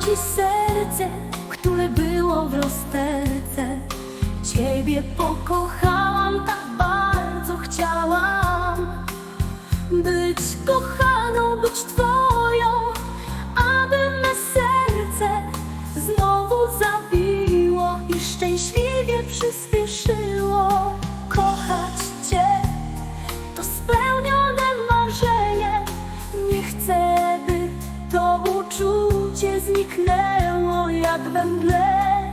ci serce, które było w rozterce. Ciebie pokochałam, tak bardzo chciałam być kochaną, zniknęło jak we mgle.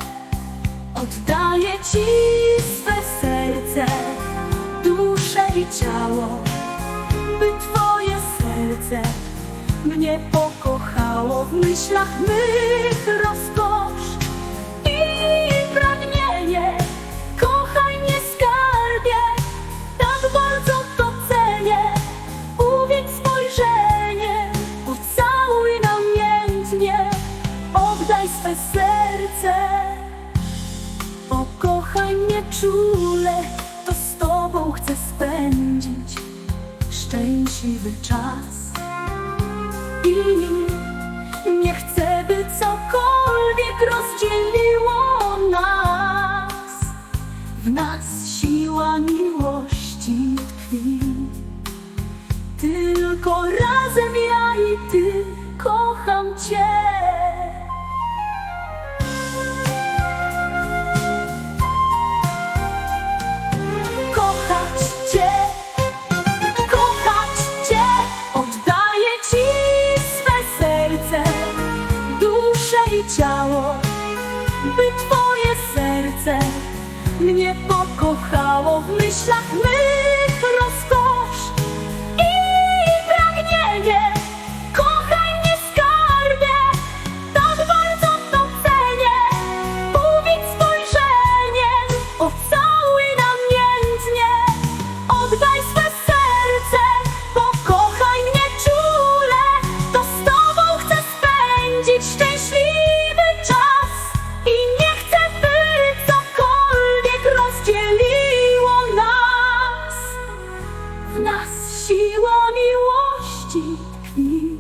Oddaję ci swe serce, duszę i ciało, by twoje serce mnie pokochało w myślach mych rozkosz oddaj swe serce. Pokochaj mnie czule, to z tobą chcę spędzić szczęśliwy czas. I nie chcę, by cokolwiek rozdzieliło nas. W nas siła miłości tkwi. Tylko razem ja i ty kocham cię. Ciało, by twoje serce mnie pokochało w myślach mych W nas siła miłości tkwi.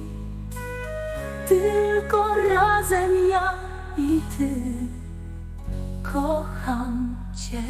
Tylko razem ja i ty kocham cię.